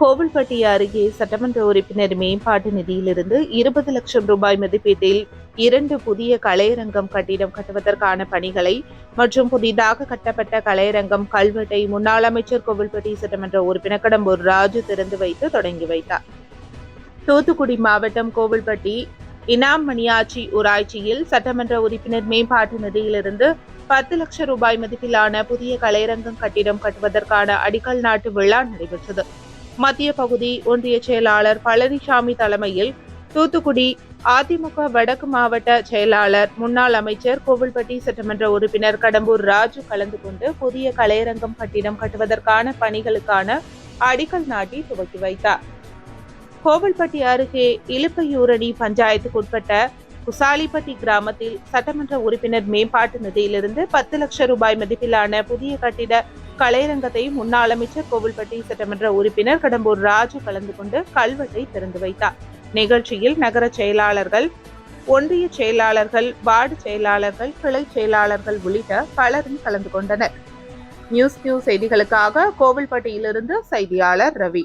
கோவில்பட்டி அருகே சட்டமன்ற உறுப்பினர் மேம்பாட்டு நிதியிலிருந்து இருபது லட்சம் ரூபாய் மதிப்பீட்டில் இரண்டு புதிய கலையரங்கம் கட்டிடம் கட்டுவதற்கான பணிகளை மற்றும் புதிதாக கட்டப்பட்ட கலையரங்கம் கல்வெட்டை முன்னாள் அமைச்சர் கோவில்பட்டி சட்டமன்ற உறுப்பினர் கடம்பூர் ராஜு திறந்து வைத்து தொடங்கி வைத்தார். தூத்துக்குடி மாவட்டம் கோவில்பட்டி இனாம் மணியாச்சி ஊராட்சியில் சட்டமன்ற உறுப்பினர் மேம்பாட்டு நிதியிலிருந்து பத்து லட்சம் ரூபாய் மதிப்பிலான புதிய கலையரங்கம் கட்டிடம் கட்டுவதற்கான அடிக்கல் நாட்டு விழா நடைபெற்றது. மத்திய பகுதி ஒன்றிய செயலாளர் பழனிசாமி தலைமையில் தூத்துக்குடி அதிமுக வடக்கு மாவட்ட செயலாளர் முன்னாள் அமைச்சர் கோவில்பட்டி சட்டமன்ற உறுப்பினர் கடம்பூர் ராஜு கலந்து கொண்டு புதிய கலையரங்கம் கட்டிடம் கட்டுவதற்கான பணிகளுக்கான அடிக்கல் நாட்டி துவக்கி வைத்தார். கோவில்பட்டி அருகே இலுப்பையூரணி பஞ்சாயத்துக்குட்பட்ட குசாலிப்பட்டி கிராமத்தில் சட்டமன்ற உறுப்பினர் மேம்பாட்டு நிதியிலிருந்து பத்து லட்சம் ரூபாய் மதிப்பிலான புதிய கட்டிட கலையரங்கத்தை முன்னாள் அமைச்சர் கோவில்பட்டி சட்டமன்ற உறுப்பினர் கடம்பூர் ராஜு கலந்து கொண்டு கல்வெட்டை திறந்து வைத்தார். நிகழ்ச்சியில் நகர செயலாளர்கள் ஒன்றிய செயலாளர்கள் வார்டு செயலாளர்கள் கிளை செயலாளர்கள் உள்ளிட்ட பலரும் கலந்து கொண்டனர். நியூஸ் நியூஸ் செய்திகளுக்காக கோவில்பட்டியிலிருந்து செய்தியாளர் ரவி.